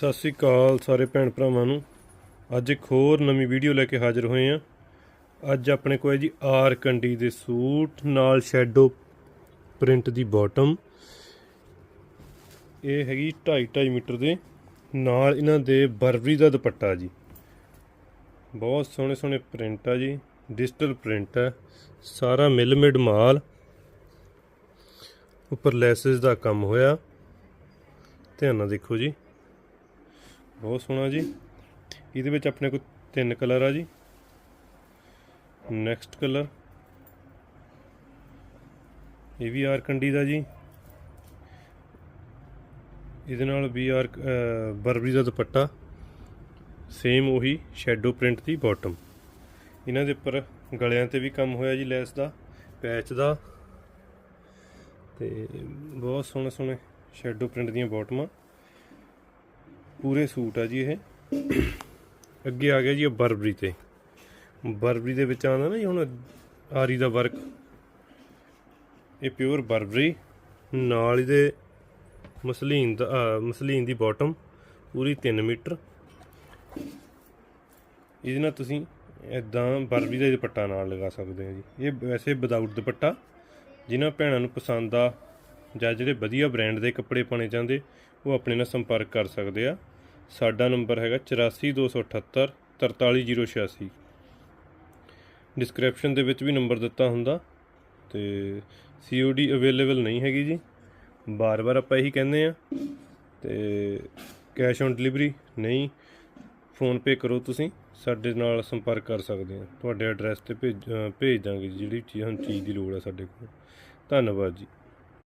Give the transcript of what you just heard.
ਸਤਿ ਸ੍ਰੀ ਅਕਾਲ ਸਾਰੇ ਭੈਣ ਭਰਾਵਾਂ ਨੂੰ। ਅੱਜ ਇੱਕ ਹੋਰ ਨਵੀਂ ਵੀਡੀਓ ਲੈ ਕੇ ਹਾਜ਼ਰ ਹੋਏ ਆ ਅੱਜ ਆਪਣੇ ਕੋਲ ਹੈ ਜੀ ਆਰ ਕੰਡੀ ਦੇ ਸੂਟ, ਨਾਲ ਸ਼ੈਡੋ ਪ੍ਰਿੰਟ ਦੀ ਬਾਟਮ ਇਹ ਹੈਗੀ 2.5 2.5 ਮੀਟਰ ਦੇ। ਨਾਲ ਇਹਨਾਂ ਦੇ ਬਰਬਰੀ ਦਾ ਦੁਪੱਟਾ ਜੀ। ਬਹੁਤ ਸੋਹਣੇ ਸੋਹਣੇ ਪ੍ਰਿੰਟ ਆ ਜੀ ਡਿਜੀਟਲ ਪ੍ਰਿੰਟ ਹੈ ਸਾਰਾ ਮਿਲਮਿਡ ਮਾਲ। ਉੱਪਰ ਲੈਸਸ ਦਾ ਕੰਮ ਹੋਇਆ। ਧਿਆਨ ਨਾਲ ਦੇਖੋ ਜੀ। ਬਹੁਤ ਸੋਹਣਾ ਜੀ। ਇਹਦੇ ਵਿੱਚ ਆਪਣੇ ਕੋਲ ਤਿੰਨ ਕਲਰ ਆ ਜੀ। Next colour. ਇਹ ਵੀ ਆਰ ਕੰਡੀ ਦਾ ਜੀ। ਇਹਦੇ ਨਾਲ ਵੀ ਆਰ ਬਰਬਰੀ ਦਾ ਦੁਪੱਟਾ। ਸੇਮ ਉਹੀ ਸ਼ੈਡੋ ਪ੍ਰਿੰਟ ਦੀ ਬਾਟਮ ਇਹਨਾਂ ਦੇ ਉੱਪਰ ਗਲਿਆਂ ਤੇ ਵੀ ਕੰਮ ਹੋਇਆ ਜੀ ਲੈਸ ਦਾ ਪੈਚ ਦਾ। ਤੇ ਬਹੁਤ ਸੋਹਣੇ ਸੋਹਣੇ ਸ਼ੈਡੋ ਪ੍ਰਿੰਟ ਦੀਆਂ ਬਾਟਮਾਂ। ਪੂਰੇ ਸੂਟ ਆ ਜੀ ਇਹ। ਅੱਗੇ ਆ ਗਿਆ ਜੀ ਇਹ ਬਰਬਰੀ ਤੇ। ਬਰਬਰੀ ਦੇ ਵਿੱਚ ਆਉਂਦਾ ਨਾ ਜੀ ਹੁਣ ਆਰੀ ਦਾ ਵਰਕ। ਇਹ ਪਿਓਰ ਬਰਬਰੀ। ਨਾਲ ਇਹਦੇ ਮਸਲੀਨ ਦਾ ਮਸਲੀਨ ਦੀ ਬਾਟਮ ਪੂਰੀ 3 ਮੀਟਰ। ਇਹਦੇ ਨਾਲ ਤੁਸੀਂ ਇਦਾਂ ਬਰਬਰੀ ਦਾ ਦੁਪੱਟਾ ਨਾਲ ਲਗਾ ਸਕਦੇ ਹੋ ਜੀ। ਇਹ ਵੈਸੇ ਵਿਦਆਊਟ ਦੁਪੱਟਾ। ਜਿਨ੍ਹਾਂ ਭੈਣਾਂ ਨੂੰ ਪਸੰਦ ਆ ਜਾਂ ਜਿਹੜੇ ਵਧੀਆ ਬ੍ਰਾਂਡ ਦੇ ਕੱਪੜੇ ਪਾਣੇ ਚਾਹੁੰਦੇ, ਉਹ ਆਪਣੇ ਨਾਲ ਸੰਪਰਕ ਕਰ ਸਕਦੇ ਆ। ਸਾਡਾ ਨੰਬਰ ਹੈਗਾ 84278 43086 ਡਿਸਕ੍ਰਿਪਸ਼ਨ ਦੇ ਵਿੱਚ ਵੀ ਨੰਬਰ ਦਿੱਤਾ ਹੁੰਦਾ ਤੇ COD ਅਵੇਲੇਬਲ ਨਹੀਂ ਹੈਗੀ ਜੀ। ਬਾਰ-ਬਾਰ ਆਪਾਂ ਇਹੀ ਕਹਿੰਦੇ ਆ ਤੇ ਕੈਸ਼ ਔਨ ਡਿਲੀਵਰੀ ਨਹੀਂ। ਫੋਨ ਪੇ ਕਰੋ ਤੁਸੀਂ, ਸਾਡੇ ਨਾਲ ਸੰਪਰਕ ਕਰ ਸਕਦੇ ਆ ਤੁਹਾਡੇ ਐਡਰੈਸ ਤੇ ਭੇਜ ਭੇਜ ਦਾਂਗੇ ਜੀ, ਜਿਹੜੀ ਚੀਜ਼ ਹੁਣ ਚੀਜ਼ ਦੀ ਲੋੜ ਆ ਸਾਡੇ ਕੋਲ। ਧੰਨਵਾਦ ਜੀ।